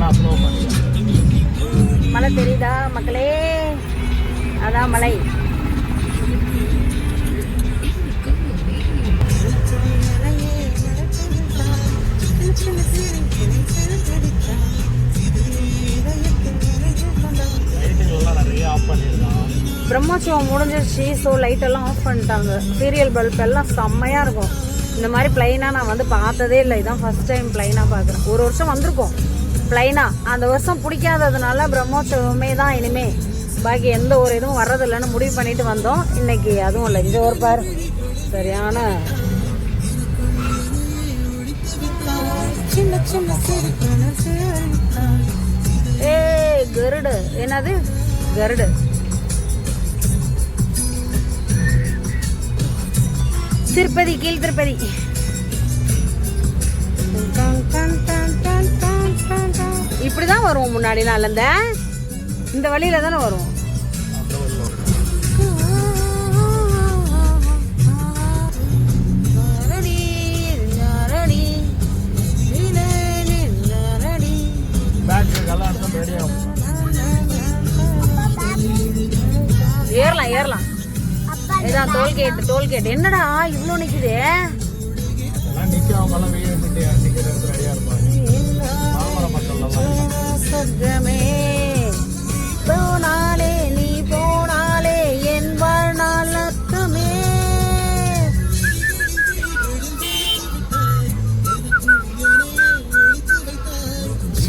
நான் ஸ்லோ பண்ணிக்கிறேன் மழை தெரியுதா மக்களே? அதான் மலை பிரம்மோற்சவம் முடிஞ்சிருச்சு ஸோ லைட் எல்லாம் ஆஃப் பண்ணிட்டாங்க. சீரியல் பல்ப் எல்லாம் செம்மையாக இருக்கும். இந்த மாதிரி பிளைனாக நான் வந்து பார்த்ததே இல்லை. இதான் ஃபர்ஸ்ட் டைம் பிளைனாக பார்க்குறேன். ஒரு வருஷம் வந்திருக்கோம். பிளைனாக அந்த வருஷம் பிடிக்காததுனால பிரம்மோற்சவமே தான் இனிமே. பாக்கி எந்த ஒரு இதுவும் வர்றதில்லைன்னு முடிவு பண்ணிட்டு வந்தோம். இன்னைக்கு அதுவும் இல்லை. இங்கே ஒரு பார். சரியான ஏய் கருடு. என்னது? கருடு. திருப்பதி கீழ் திருப்பதி. இப்படிதான் வருவோம் முன்னாடி நாள் இந்த இந்த வழியில தானே ஆகும் ஏறலாம் ஏறலாம். இதான் டோல்கேட் டோல்கேட் என்னடா இவ்வளோ வெயில் ரெடியாக இருப்பாங்க.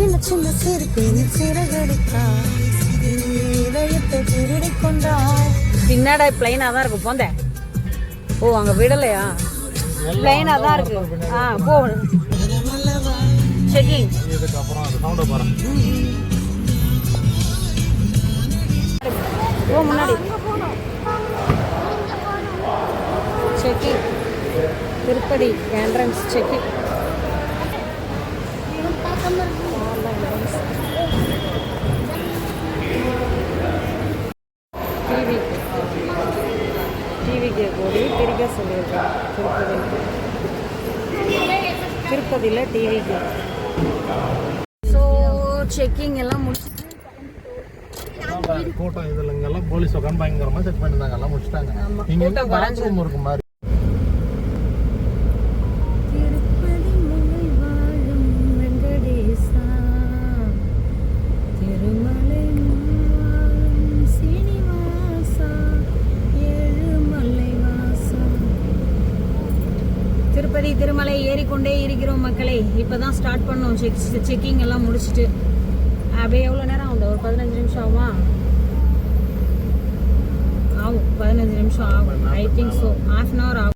சின்ன சின்ன சிறுப்பின் சிறகடித்தா இதயத்தை திருடி கொண்டா பின்னாடி பிளைனா தான் இருக்கு போந்த. ஓ அங்க விடலையா? பிளைனா தான் இருக்கு. ஆ போ. செக்கிங் ஓ முன்னாடி. செக்கிங் திருப்பதி என்ட்ரன்ஸ் செக்கிங் டிவிக்கு கூடி திரிக்க சொல்லியிருக்கேன் திருப்பதி திருப்பதியில் டிவிக்கு ஸோ செக்கிங் எல்லாம் முடிச்சு கூட்டம் இதுல இங்கெல்லாம் போலீஸ் உட்காந்து பயங்கரமா செக் பண்ணிருந்தாங்க எல்லாம் முடிச்சிட்டாங்க. இங்க இருக்கு மாதிரி. திருப்பதி திருமலை ஏறிக்கொண்டே இருக்கிறோம் மக்களே. இப்பதான் ஸ்டார்ட் பண்ணோம். செக் செக்கிங் எல்லாம் முடிச்சுட்டு. அப்படியே எவ்வளோ நேரம் ஆகும் ஒரு பதினஞ்சு நிமிஷம் ஆகுமா? ஆகும். பதினஞ்சு நிமிஷம் ஆகும். I think so half an hour ஆகும்.